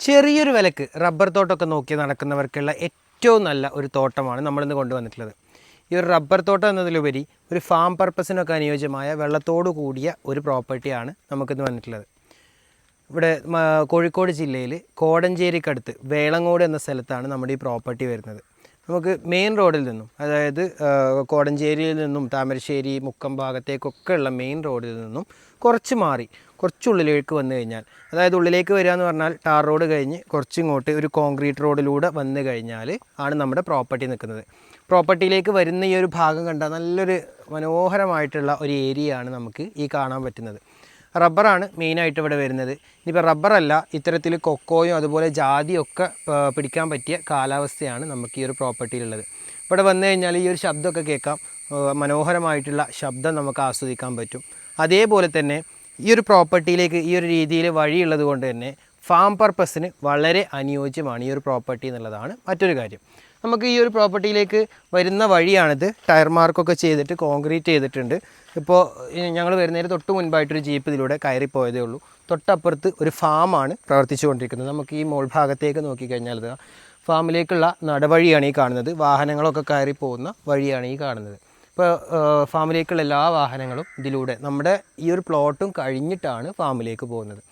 ചെറിയൊരു വിലക്ക് റബ്ബർ തോട്ടമൊക്കെ നോക്കി നടക്കുന്നവർക്കുള്ള ഏറ്റവും നല്ല ഒരു തോട്ടമാണ് നമ്മളിന്ന് കൊണ്ടുവന്നിട്ടുള്ളത്. ഈ ഒരു റബ്ബർ തോട്ടം എന്നതിലുപരി ഒരു ഫാം പർപ്പസിനൊക്കെ അനുയോജ്യമായ വെള്ളത്തോടു കൂടിയ ഒരു പ്രോപ്പർട്ടിയാണ് നമുക്കിന്ന് വന്നിട്ടുള്ളത്. ഇവിടെ കോഴിക്കോട് ജില്ലയിൽ കോടഞ്ചേരിക്കടുത്ത് വേളങ്ങോട് എന്ന സ്ഥലത്താണ് നമ്മുടെ ഈ പ്രോപ്പർട്ടി വരുന്നത്. നമുക്ക് മെയിൻ റോഡിൽ നിന്നും അതായത് കോടഞ്ചേരിയിൽ നിന്നും താമരശ്ശേരി മുക്കം ഭാഗത്തേക്കൊക്കെ ഉള്ള മെയിൻ റോഡിൽ നിന്നും കുറച്ച് മാറി കുറച്ചുള്ളിലേക്ക് വന്നു കഴിഞ്ഞാൽ അതായത് ഉള്ളിലേക്ക് വരിക എന്ന് പറഞ്ഞാൽ ടാർ റോഡ് കഴിഞ്ഞ് കുറച്ചിങ്ങോട്ട് ഒരു കോൺക്രീറ്റ് റോഡിലൂടെ വന്നു കഴിഞ്ഞാൽ ആണ് നമ്മുടെ പ്രോപ്പർട്ടി നിൽക്കുന്നത്. പ്രോപ്പർട്ടിയിലേക്ക് വരുന്ന ഈ ഒരു ഭാഗം കണ്ടാൽ നല്ലൊരു മനോഹരമായിട്ടുള്ള ഒരു ഏരിയയാണ് നമുക്ക് ഈ കാണാൻ പറ്റുന്നത്. റബ്ബറാണ് മെയിനായിട്ട് ഇവിടെ വരുന്നത്. ഇനിയിപ്പോൾ റബ്ബറല്ല ഇത്തരത്തിൽ കൊക്കോയും അതുപോലെ ജാതിയൊക്കെ പിടിക്കാൻ പറ്റിയ കാലാവസ്ഥയാണ് നമുക്ക് ഈ ഒരു പ്രോപ്പർട്ടിയിലുള്ളത്. ഇവിടെ വന്നു കഴിഞ്ഞാൽ ഈ ഒരു ശബ്ദമൊക്കെ കേൾക്കാം. മനോഹരമായിട്ടുള്ള ശബ്ദം നമുക്ക് ആസ്വദിക്കാൻ പറ്റും. അതേപോലെ തന്നെ ഈ ഒരു പ്രോപ്പർട്ടിയിലേക്ക് ഈ ഒരു രീതിയിൽ വഴിയുള്ളത് കൊണ്ട് തന്നെ ഫാം പർപ്പസിന് വളരെ അനുയോജ്യമാണ് ഈ ഒരു പ്രോപ്പർട്ടി എന്നുള്ളതാണ് മറ്റൊരു കാര്യം. നമുക്ക് ഈ ഒരു പ്രോപ്പർട്ടിയിലേക്ക് വരുന്ന വഴിയാണിത്. ടയർ മാർക്കൊക്കെ ചെയ്തിട്ട് കോൺക്രീറ്റ് ചെയ്തിട്ടുണ്ട്. ഇപ്പോൾ ഞങ്ങൾ വരുന്നതിന് തൊട്ട് മുൻപായിട്ടൊരു ജീപ്പ് ഇതിലൂടെ കയറിപ്പോയതേ ഉള്ളൂ. തൊട്ടപ്പുറത്ത് ഒരു ഫാമാണ് പ്രവർത്തിച്ചു കൊണ്ടിരിക്കുന്നത് നമുക്ക് ഈ മോൾ ഭാഗത്തേക്ക് നോക്കിക്കഴിഞ്ഞാൽ ഇത് ഫാമിലേക്കുള്ള നടവഴിയാണ് ഈ കാണുന്നത്. വാഹനങ്ങളൊക്കെ കയറി പോകുന്ന വഴിയാണ് ഈ കാണുന്നത്. ഇപ്പോൾ ഫാമിലേക്കുള്ള എല്ലാ വാഹനങ്ങളും ഇതിലൂടെ നമ്മുടെ ഈ ഒരു പ്ലോട്ടും കഴിഞ്ഞിട്ടാണ് ഫാമിലേക്ക് പോകുന്നത്.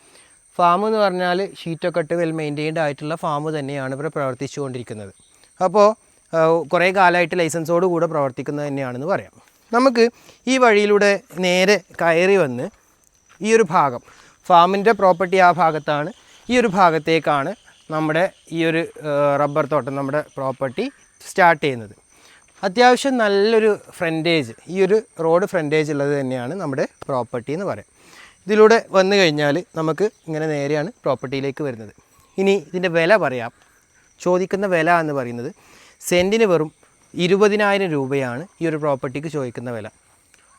ഫാം എന്ന് പറഞ്ഞാൽ ഷീറ്റൊക്കെ ഇട്ട് വെൽ മെയിന്റെയിൻഡ് ആയിട്ടുള്ള ഫാം തന്നെയാണ് ഇവിടെ പ്രവർത്തിച്ചുകൊണ്ടിരിക്കുന്നത്. അപ്പോൾ കുറേ കാലമായിട്ട് ലൈസൻസോട് കൂടെ പ്രവർത്തിക്കുന്നത് തന്നെയാണെന്ന് പറയാം. നമുക്ക് ഈ വഴിയിലൂടെ നേരെ കയറി വന്ന് ഈ ഒരു ഭാഗം ഫാമിന്റെ പ്രോപ്പർട്ടി ആ ഭാഗത്താണ് ഈ ഒരു ഭാഗത്തേക്കാണ് നമ്മുടെ ഈ ഒരു റബ്ബർ തോട്ടം നമ്മുടെ പ്രോപ്പർട്ടി സ്റ്റാർട്ട് ചെയ്യുന്നത്. അത്യാവശ്യം നല്ലൊരു ഫ്രണ്ടേജ് ഈ ഒരു റോഡ് ഫ്രണ്ടേജ് ഉള്ളത് തന്നെയാണ് നമ്മുടെ പ്രോപ്പർട്ടി എന്ന് പറയാം. ഇതിലൂടെ വന്നു കഴിഞ്ഞാൽ നമുക്ക് ഇങ്ങനെ നേരെയാണ് പ്രോപ്പർട്ടിയിലേക്ക് വരുന്നത്. ഇനി ഇതിന്റെ വില പറയാം. ചോദിക്കുന്ന വില എന്ന് പറയുന്നത് സെന്റിന് വെറും ഇരുപതിനായിരം രൂപയാണ് ഈ ഒരു പ്രോപ്പർട്ടിക്ക് ചോദിക്കുന്ന വില.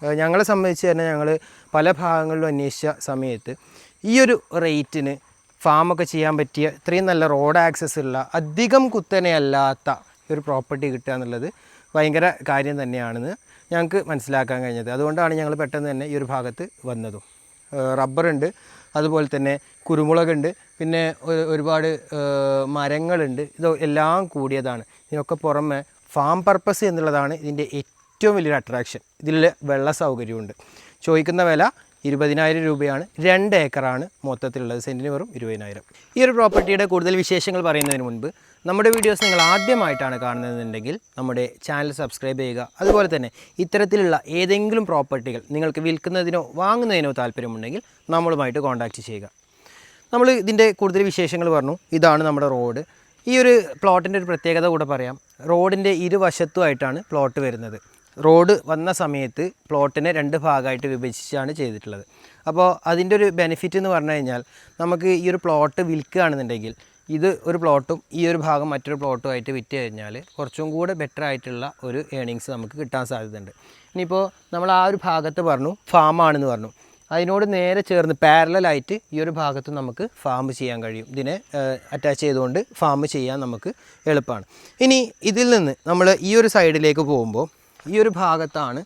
ഞങ്ങളെ സംബന്ധിച്ച് തന്നെ ഞങ്ങൾ പല ഭാഗങ്ങളിലും അന്വേഷിച്ച സമയത്ത് ഈ ഒരു റേറ്റിന് ഫാമൊക്കെ ചെയ്യാൻ പറ്റിയ ഇത്രയും നല്ല റോഡ് ആക്സസ് ഉള്ള അധികം കുത്തനെയല്ലാത്ത ഒരു പ്രോപ്പർട്ടി കിട്ടുക എന്നുള്ളത് ഭയങ്കര കാര്യം തന്നെയാണെന്ന് ഞങ്ങൾക്ക് മനസ്സിലാക്കാൻ കഴിഞ്ഞത്. അതുകൊണ്ടാണ് ഞങ്ങൾ പെട്ടെന്ന് തന്നെ ഈ ഒരു ഭാഗത്ത് വന്നതും. റബ്ബറുണ്ട്. അതുപോലെ തന്നെ കുരുമുളകുണ്ട്. പിന്നെ ഒരുപാട് മരങ്ങളുണ്ട്. ഇത് എല്ലാം കൂടിയതാണ്. ഇതിനൊക്കെ പുറമെ ഫാം പർപ്പസ് എന്നുള്ളതാണ് ഇതിന്റെ ഏറ്റവും വലിയൊരു അട്രാക്ഷൻ ഇതിൽ വെള്ള സൗകര്യമുണ്ട്. ചോദിക്കുന്ന വില ഇരുപതിനായിരം രൂപയാണ്. രണ്ട് ഏക്കറാണ് മൊത്തത്തിലുള്ളത്. സെന്റിന് വെറും ഇരുപതിനായിരം. ഈ ഒരു പ്രോപ്പർട്ടിയുടെ കൂടുതൽ വിശേഷങ്ങൾ പറയുന്നതിന് മുൻപ് നമ്മുടെ വീഡിയോസ് നിങ്ങൾ ആദ്യമായിട്ടാണ് കാണുന്നതെന്നുണ്ടെങ്കിൽ നമ്മുടെ ചാനൽ സബ്സ്ക്രൈബ് ചെയ്യുക. അതുപോലെ തന്നെ ഇത്തരത്തിലുള്ള ഏതെങ്കിലും പ്രോപ്പർട്ടികൾ നിങ്ങൾക്ക് വിൽക്കുന്നതിനോ വാങ്ങുന്നതിനോ താല്പര്യമുണ്ടെങ്കിൽ നമ്മളുമായിട്ട് കോൺടാക്റ്റ് ചെയ്യുക. നമ്മൾ ഇതിന്റെ കൂടുതൽ വിശേഷങ്ങൾ പറഞ്ഞു. ഇതാണ് നമ്മുടെ റോഡ്. ഈ ഒരു പ്ലോട്ടിന്റെ ഒരു പ്രത്യേകത കൂടെ പറയാം. റോഡിന്റെ ഇരുവശത്തുമായിട്ടാണ് പ്ലോട്ട് വരുന്നത്. റോഡ് വന്ന സമയത്ത് പ്ലോട്ടിനെ രണ്ട് ഭാഗമായിട്ട് വിഭജിച്ചാണ് ചെയ്തിട്ടുള്ളത്. അപ്പോൾ അതിന്റെ ഒരു ബെനിഫിറ്റ് എന്ന് പറഞ്ഞു കഴിഞ്ഞാൽ നമുക്ക് ഈ ഒരു പ്ലോട്ട് വിൽക്കുകയാണെന്നുണ്ടെങ്കിൽ ഇത് ഒരു പ്ലോട്ടും ഈ ഒരു ഭാഗം മറ്റൊരു പ്ലോട്ടും ആയിട്ട് വിറ്റ് കഴിഞ്ഞാൽ കുറച്ചും കൂടെ ബെറ്റർ ആയിട്ടുള്ള ഒരു ഏണിങ്സ് നമുക്ക് കിട്ടാൻ സാധ്യതയുണ്ട്. ഇനിയിപ്പോൾ നമ്മൾ ആ ഒരു ഭാഗത്ത് പറഞ്ഞു ഫാമാണെന്ന് പറഞ്ഞു. അതിനോട് നേരെ ചേർന്ന് പാരലായിട്ട് ഈ ഒരു ഭാഗത്ത് നമുക്ക് ഫാം ചെയ്യാൻ കഴിയും. ഇതിനെ അറ്റാച്ച് ചെയ്തുകൊണ്ട് ഫാം ചെയ്യാൻ നമുക്ക് എളുപ്പമാണ്. ഇനി ഇതിൽ നിന്ന് നമ്മൾ ഈ ഒരു സൈഡിലേക്ക് പോകുമ്പോൾ ഈ ഒരു ഭാഗത്താണ്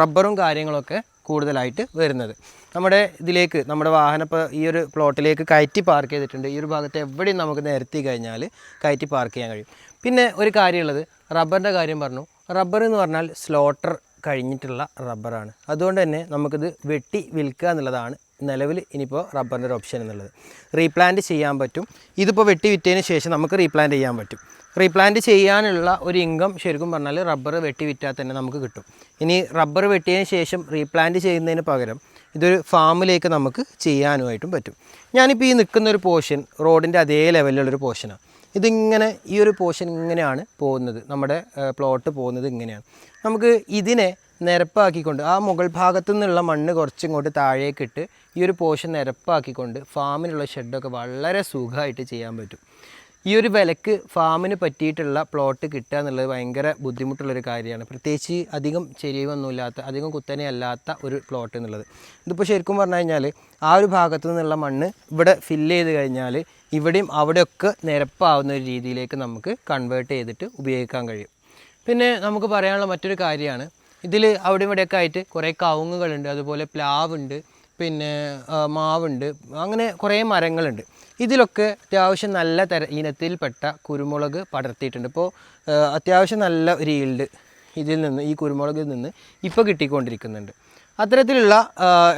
റബ്ബറും കാര്യങ്ങളൊക്കെ കൂടുതലായിട്ട് വരുന്നത്. നമ്മുടെ ഇതിലേക്ക് നമ്മുടെ വാഹനം ഇപ്പോൾ ഈ ഒരു പ്ലോട്ടിലേക്ക് കയറ്റി പാർക്ക് ചെയ്തിട്ടുണ്ട്. ഈ ഒരു ഭാഗത്ത് എവിടെയും നമുക്ക് നിരത്തി കഴിഞ്ഞാൽ കയറ്റി പാർക്ക് ചെയ്യാൻ കഴിയും. പിന്നെ ഒരു കാര്യമുള്ളത് റബ്ബറിന്റെ കാര്യം പറഞ്ഞു. റബ്ബർ എന്ന് പറഞ്ഞാൽ സ്ലോട്ടർ കഴിഞ്ഞിട്ടുള്ള റബ്ബറാണ്. അതുകൊണ്ട് തന്നെ നമുക്കിത് വെട്ടി വിൽക്കുക എന്നുള്ളതാണ് നിലവിൽ ഇനിയിപ്പോൾ റബ്ബറിന്റെ ഒരു ഓപ്ഷൻ എന്നുള്ളത്. റീപ്ലാന്റ് ചെയ്യാൻ പറ്റും. ഇതിപ്പോൾ വെട്ടി വിറ്റതിന് ശേഷം നമുക്ക് റീപ്ലാന്റ് ചെയ്യാൻ പറ്റും. റീപ്ലാന്റ് ചെയ്യാനുള്ള ഒരു ഇൻകം ശരിക്കും പറഞ്ഞാൽ റബ്ബർ വെട്ടി വിറ്റാൽ തന്നെ നമുക്ക് കിട്ടും. ഇനി റബ്ബർ വെട്ടിയതിന് ശേഷം റീപ്ലാന്റ് ചെയ്യുന്നതിന് പകരം ഇതൊരു ഫാമിലേക്ക് നമുക്ക് ചെയ്യാനുമായിട്ടും പറ്റും. ഞാനിപ്പോൾ ഈ നിൽക്കുന്ന ഒരു പോർഷൻ റോഡിന്റെ അതേ ലെവലിലുള്ളൊരു പോർഷനാണ് ഇതിങ്ങനെ ഈ ഒരു പോർഷൻ ഇങ്ങനെയാണ് പോകുന്നത്. നമ്മുടെ പ്ലോട്ട് പോകുന്നത് ഇങ്ങനെയാണ്. നമുക്ക് ഇതിനെ നിരപ്പാക്കിക്കൊണ്ട് ആ മുകൾ ഭാഗത്തു നിന്നുള്ള മണ്ണ് കുറച്ചിങ്ങോട്ട് താഴേക്കിട്ട് ഈ ഒരു പോഷൻ നിരപ്പാക്കിക്കൊണ്ട് ഫാമിനുള്ള ഷെഡൊക്കെ വളരെ സുഖമായിട്ട് ചെയ്യാൻ പറ്റും. ഈ ഒരു വിലക്ക് ഫാമിന് പറ്റിയിട്ടുള്ള പ്ലോട്ട് കിട്ടുക എന്നുള്ളത് ഭയങ്കര ബുദ്ധിമുട്ടുള്ളൊരു കാര്യമാണ്. പ്രത്യേകിച്ച് അധികം ചെരിവൊന്നുമില്ലാത്ത അധികം കുത്തനെയല്ലാത്ത ഒരു പ്ലോട്ട് എന്നുള്ളത്. ഇതിപ്പോൾ ശരിക്കും പറഞ്ഞു കഴിഞ്ഞാൽ ആ ഒരു ഭാഗത്തു നിന്നുള്ള മണ്ണ് ഇവിടെ ഫില്ല് ചെയ്ത് കഴിഞ്ഞാൽ ഇവിടെയും അവിടെയൊക്കെ നിരപ്പാവുന്ന ഒരു രീതിയിലേക്ക് നമുക്ക് കൺവേർട്ട് ചെയ്തിട്ട് ഉപയോഗിക്കാൻ കഴിയും. പിന്നെ നമുക്ക് പറയാനുള്ള മറ്റൊരു കാര്യമാണ് ഇതിൽ അവിടെ ഇവിടെയൊക്കെ ആയിട്ട് കുറേ കവുങ്ങുകളുണ്ട് അതുപോലെ പ്ലാവുണ്ട് പിന്നെ മാവുണ്ട് അങ്ങനെ കുറേ മരങ്ങളുണ്ട്. ഇതിലൊക്കെ അത്യാവശ്യം നല്ല തര ഇനത്തിൽപ്പെട്ട കുരുമുളക് പടർത്തിയിട്ടുണ്ട്. ഇപ്പോൾ അത്യാവശ്യം നല്ല ഒരു ഈൽഡ് ഇതിൽ നിന്ന് ഈ കുരുമുളകിൽ നിന്ന് ഇപ്പോൾ കിട്ടിക്കൊണ്ടിരിക്കുന്നുണ്ട്. അത്തരത്തിലുള്ള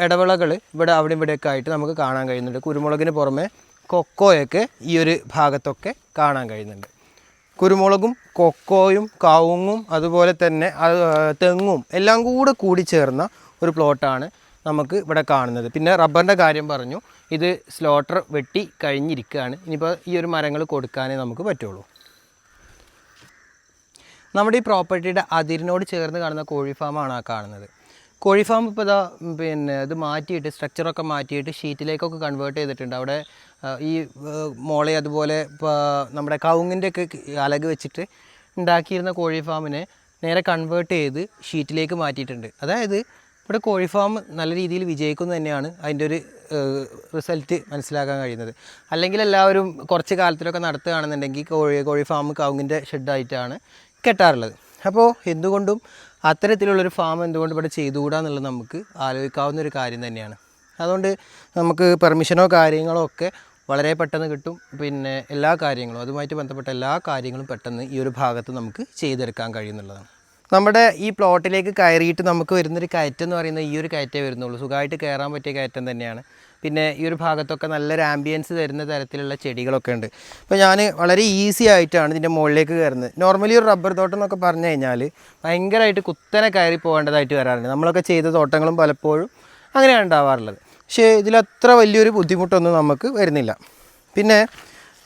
ഇടവിളകൾ ഇവിടെ അവിടെ ഇവിടെയൊക്കെ ആയിട്ട് നമുക്ക് കാണാൻ കഴിയുന്നുണ്ട്. കുരുമുളകിന് പുറമെ കൊക്കോയൊക്കെ ഈ ഒരു ഭാഗത്തൊക്കെ കാണാൻ കഴിയുന്നുണ്ട്. കുരുമുളകും കൊക്കോയും കവുങ്ങും അതുപോലെ തന്നെ തെങ്ങും എല്ലാം കൂടെ കൂടി ചേർന്ന ഒരു പ്ലോട്ടാണ് നമുക്ക് ഇവിടെ കാണുന്നത്. പിന്നെ റബ്ബറിന്റെ കാര്യം പറഞ്ഞു. ഇത് സ്ലോട്ടർ വെട്ടി കഴിഞ്ഞിരിക്കുകയാണ്. ഇനിയിപ്പോൾ ഈ ഒരു മരങ്ങൾ കൊടുക്കാനേ നമുക്ക് പറ്റുള്ളൂ. നമ്മുടെ ഈ പ്രോപ്പർട്ടിയുടെ അതിരിനോട് ചേർന്ന് കാണുന്ന കോഴി ഫാമാണ് ആ കാണുന്നത്. കോഴി ഫാം ഇപ്പോൾ ഇതാ പിന്നെ ഇത് മാറ്റിയിട്ട് സ്ട്രക്ചറൊക്കെ മാറ്റിയിട്ട് ഷീറ്റിലേക്കൊക്കെ കൺവേർട്ട് ചെയ്തിട്ടുണ്ട്. അവിടെ ഈ മോളെ അതുപോലെ ഇപ്പോൾ നമ്മുടെ ഒക്കെ അലക് വെച്ചിട്ട് ഉണ്ടാക്കിയിരുന്ന കോഴി ഫാമിനെ നേരെ കൺവേർട്ട് ചെയ്ത് ഷീറ്റിലേക്ക് മാറ്റിയിട്ടുണ്ട്. അതായത് ഇവിടെ കോഴി ഫാം നല്ല രീതിയിൽ വിജയിക്കുന്നു തന്നെയാണ് അതിന്റെ ഒരു റിസൾട്ട് മനസ്സിലാക്കാൻ കഴിയുന്നത്. അല്ലെങ്കിൽ എല്ലാവരും കുറച്ച് കാലത്തിലൊക്കെ നടത്തുകയാണെന്നുണ്ടെങ്കിൽ കോഴി കോഴി ഫാം ഷെഡായിട്ടാണ് കെട്ടാറുള്ളത്. അപ്പോൾ എന്തുകൊണ്ടും അത്തരത്തിലുള്ളൊരു ഫാം എന്തുകൊണ്ട് ഇവിടെ ചെയ്തുകൂടാ എന്നുള്ളത് നമുക്ക് ആലോചിക്കാവുന്ന ഒരു കാര്യം തന്നെയാണ്. അതുകൊണ്ട് നമുക്ക് പെർമിഷനോ കാര്യങ്ങളോ ഒക്കെ വളരെ പെട്ടെന്ന് കിട്ടും. പിന്നെ എല്ലാ കാര്യങ്ങളും അതുമായിട്ട് ബന്ധപ്പെട്ട എല്ലാ കാര്യങ്ങളും പെട്ടെന്ന് ഈ ഒരു ഭാഗത്ത് നമുക്ക് ചെയ്തെടുക്കാൻ കഴിയുന്നുള്ളതാണ് നമ്മുടെ ഈ പ്ലോട്ടിലേക്ക് കയറിയിട്ട് നമുക്ക് വരുന്നൊരു കയറ്റം എന്ന് പറയുന്നത് ഈ ഒരു കയറ്റേ വരുന്നുള്ളൂ. സുഖമായിട്ട് കയറാൻ പറ്റിയ കയറ്റം തന്നെയാണ്. പിന്നെ ഈ ഒരു ഭാഗത്തൊക്കെ നല്ലൊരു ആംബിയൻസ് തരുന്ന തരത്തിലുള്ള ചെടികളൊക്കെ ഉണ്ട്. അപ്പോൾ ഞാൻ വളരെ ഈസി ആയിട്ടാണ് ഇതിന്റെ മുകളിലേക്ക് കയറുന്നത്. നോർമലി ഒരു റബ്ബർ തോട്ടം എന്നൊക്കെ പറഞ്ഞു കഴിഞ്ഞാൽ ഭയങ്കരമായിട്ട് കുത്തനെ കയറി പോകേണ്ടതായിട്ട് വരാറുണ്ട്. നമ്മളൊക്കെ ചെയ്ത തോട്ടങ്ങളും പലപ്പോഴും അങ്ങനെയാണ് ഉണ്ടാവാറുള്ളത്. പക്ഷേ ഇതിലത്ര വലിയൊരു ബുദ്ധിമുട്ടൊന്നും നമുക്ക് വരുന്നില്ല. പിന്നെ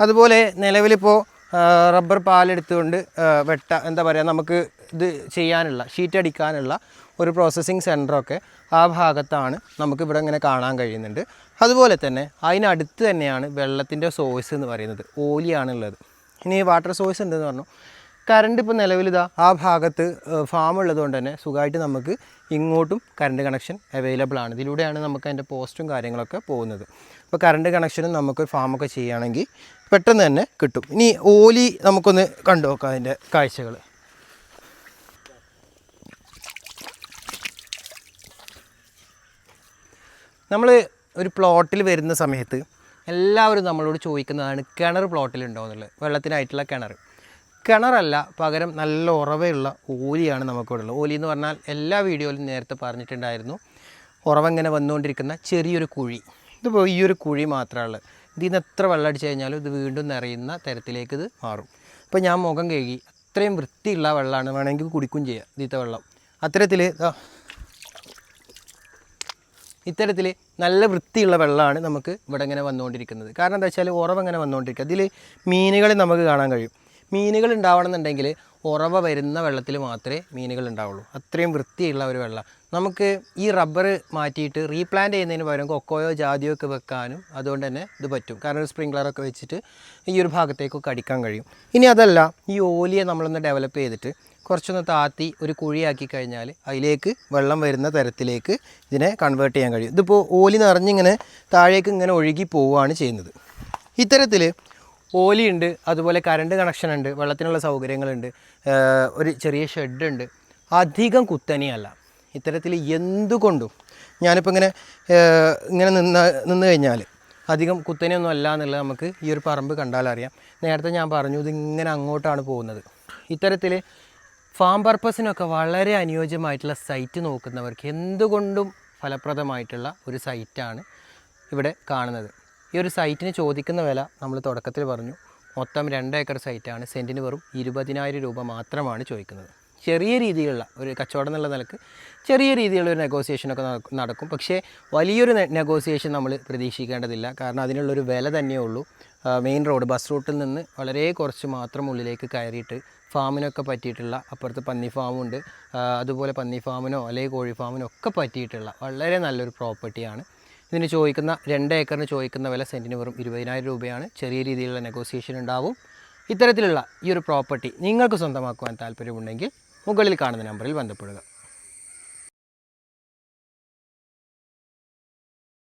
അതുപോലെ നിലവിലിപ്പോൾ റബ്ബർ പാലെടുത്തുകൊണ്ട് വെട്ട എന്താ പറയുക നമുക്ക് ഇത് ചെയ്യാനുള്ള ഷീറ്റ് അടിക്കാനുള്ള ഒരു പ്രോസസ്സിങ് സെന്ററൊക്കെ ആ ഭാഗത്താണ് നമുക്ക് ഇവിടെ ഇങ്ങനെ കാണാൻ കഴിയുന്നുണ്ട്. അതുപോലെ തന്നെ അതിനടുത്ത് തന്നെയാണ് വെള്ളത്തിന്റെ സോഴ്സ് എന്ന് പറയുന്നത്. ഓലിയാണുള്ളത്. ഇനി വാട്ടർ സോഴ്സ് ഉണ്ടെന്ന് പറഞ്ഞു. കറണ്ട് ഇപ്പോൾ നിലവിലിതാ ആ ഭാഗത്ത് ഫാം ഉള്ളതുകൊണ്ട് തന്നെ സുഖമായിട്ട് നമുക്ക് ഇങ്ങോട്ടും കറണ്ട് കണക്ഷൻ അവൈലബിൾ ആണ്. ഇതിലൂടെയാണ് നമുക്ക് അതിന്റെ പോസ്റ്റും കാര്യങ്ങളൊക്കെ പോകുന്നത്. ഇപ്പോൾ കറണ്ട് കണക്ഷനും നമുക്ക് ഫാമൊക്കെ ചെയ്യുകയാണെങ്കിൽ പെട്ടെന്ന് തന്നെ കിട്ടും. ഇനി ഓലി നമുക്കൊന്ന് കണ്ടു നോക്കാം അതിന്റെ കാഴ്ചകൾ നമ്മൾ ഒരു പ്ലോട്ടിൽ വരുന്ന സമയത്ത് എല്ലാവരും നമ്മളോട് ചോദിക്കുന്നതാണ് കിണർ പ്ലോട്ടിലുണ്ടോ? എന്നുള്ളത്. വെള്ളത്തിനായിട്ടുള്ള കിണർ. കിണറല്ല പകരം നല്ല ഉറവയുള്ള ഓലിയാണ് നമുക്കിവിടെ ഉള്ളത് ഓലി എന്ന് പറഞ്ഞാൽ എല്ലാ വീഡിയോയിലും നേരത്തെ പറഞ്ഞിട്ടുണ്ടായിരുന്നു ഉറവ ഇങ്ങനെ വന്നുകൊണ്ടിരിക്കുന്ന ചെറിയൊരു കുഴി. ഇതിപ്പോൾ ഈ ഒരു കുഴി മാത്രമേ ഉള്ളൂ. ഇതിൽ എത്ര വെള്ളം അടിച്ചു കഴിഞ്ഞാലും ഇത് വീണ്ടും നിറയുന്ന തരത്തിലേക്ക് ഇത് മാറും. ഇപ്പോൾ ഞാൻ മുഖം കഴുകി അത്രയും വൃത്തിയുള്ള വെള്ളമാണ് വേണമെങ്കിൽ കുടിക്കും ചെയ്യാം ഇതിത്തെ വെള്ളം. അത്തരത്തിൽ ഇത്തരത്തിൽ നല്ല വൃത്തിയുള്ള വെള്ളമാണ് നമുക്ക് ഇവിടെ ഇങ്ങനെ വന്നുകൊണ്ടിരിക്കുന്നത്. കാരണം എന്താ വെച്ചാൽ ഉറവ് ഇങ്ങനെ വന്നുകൊണ്ടിരിക്കുക. അതിൽ മീനുകളെ നമുക്ക് കാണാൻ കഴിയും. മീനുകൾ ഉണ്ടാവണമെന്നുണ്ടെങ്കിൽ ഉറവ വരുന്ന വെള്ളത്തിൽ മാത്രമേ മീനുകൾ ഉണ്ടാവുള്ളൂ. അത്രയും വൃത്തിയുള്ള ഒരു വെള്ളം. നമുക്ക് ഈ റബ്ബർ മാറ്റിയിട്ട് റീപ്ലാന്റ് ചെയ്യുന്നതിന് പകരം കൊക്കോയോ ജാതിയോ ഒക്കെ വെക്കാനും അതുകൊണ്ട് തന്നെ ഇത് പറ്റും. കാരണം ഒരു സ്പ്രിംഗ്ലറൊക്കെ വെച്ചിട്ട് ഈ ഒരു ഭാഗത്തേക്കൊക്കെ അടിക്കാൻ കഴിയും. ഇനി അതല്ല ഈ ഓലിയെ നമ്മളൊന്ന് ഡെവലപ്പ് ചെയ്തിട്ട് കുറച്ചൊന്ന് താത്തി ഒരു കുഴിയാക്കി കഴിഞ്ഞാൽ അതിലേക്ക് വെള്ളം വരുന്ന തരത്തിലേക്ക് ഇതിനെ കൺവേർട്ട് ചെയ്യാൻ കഴിയും. ഇതിപ്പോൾ ഓലി നിറഞ്ഞിങ്ങനെ താഴേക്ക് ഇങ്ങനെ ഒഴുകി പോവുകയാണ് ചെയ്യുന്നത്. ഇത്തരത്തിൽ ഓലിയുണ്ട് അതുപോലെ കറണ്ട് കണക്ഷൻ ഉണ്ട് വെള്ളത്തിനുള്ള സൗകര്യങ്ങളുണ്ട് ഒരു ചെറിയ ഷെഡ് ഉണ്ട്. അധികം കുത്തനെയല്ല. ഇത്തരത്തിൽ എന്തുകൊണ്ടും ഞാനിപ്പോൾ ഇങ്ങനെ ഇങ്ങനെ നിന്ന് നിന്ന് കഴിഞ്ഞാൽ അധികം കുത്തനെയൊന്നും അല്ല എന്നുള്ളത് നമുക്ക് ഈ ഒരു പറമ്പ് കണ്ടാൽ അറിയാം. നേരത്തെ ഞാൻ പറഞ്ഞു ഇതിങ്ങനെ അങ്ങോട്ടാണ് പോകുന്നത്. ഇത്തരത്തിൽ ഫാം പർപ്പസിനൊക്കെ വളരെ അനുയോജ്യമായിട്ടുള്ള സൈറ്റ് നോക്കുന്നവർക്ക് എന്തുകൊണ്ടും ഫലപ്രദമായിട്ടുള്ള ഒരു സൈറ്റാണ് ഇവിടെ കാണുന്നത്. ഈ ഒരു സൈറ്റിന് ചോദിക്കുന്ന വില നമ്മൾ തുടക്കത്തിൽ പറഞ്ഞു. മൊത്തം രണ്ട് ഏക്കർ സൈറ്റാണ്. സെന്റിന് വെറും ഇരുപതിനായിരം രൂപ മാത്രമാണ് ചോദിക്കുന്നത്. ചെറിയ രീതിയിലുള്ള ഒരു കച്ചവടം എന്നുള്ള നിലയ്ക്ക് ചെറിയ രീതിയിലുള്ള ഒരു നെഗോസിയേഷനൊക്കെ നടക്കും. പക്ഷേ വലിയൊരു നെഗോസിയേഷൻ നമ്മൾ പ്രതീക്ഷിക്കേണ്ടതില്ല. കാരണം അതിനുള്ളൊരു വില തന്നെയേ ഉള്ളൂ. മെയിൻ റോഡ് ബസ് റൂട്ടിൽ നിന്ന് വളരെ കുറച്ച് മാത്രം ഉള്ളിലേക്ക് കയറിയിട്ട് ഫാമിനൊക്കെ പറ്റിയിട്ടുള്ള അപ്പുറത്ത് പന്നി ഫാമുണ്ട് അതുപോലെ പന്നി ഫാമിനോ അല്ലെങ്കിൽ കോഴി ഫാമിനോ ഒക്കെ പറ്റിയിട്ടുള്ള വളരെ നല്ലൊരു പ്രോപ്പർട്ടിയാണ് ഇതിന് ചോദിക്കുന്ന രണ്ട് ഏക്കറിന് ചോദിക്കുന്ന വില സെന്റിന് വെറും ഇരുപതിനായിരം രൂപയാണ്. ചെറിയ രീതിയിലുള്ള നെഗോസിയേഷൻ ഉണ്ടാവും. ഇത്തരത്തിലുള്ള ഈ ഒരു പ്രോപ്പർട്ടി നിങ്ങൾക്ക് സ്വന്തമാക്കുവാൻ താല്പര്യമുണ്ടെങ്കിൽ മുകളിൽ കാണുന്ന നമ്പറിൽ ബന്ധപ്പെടുക.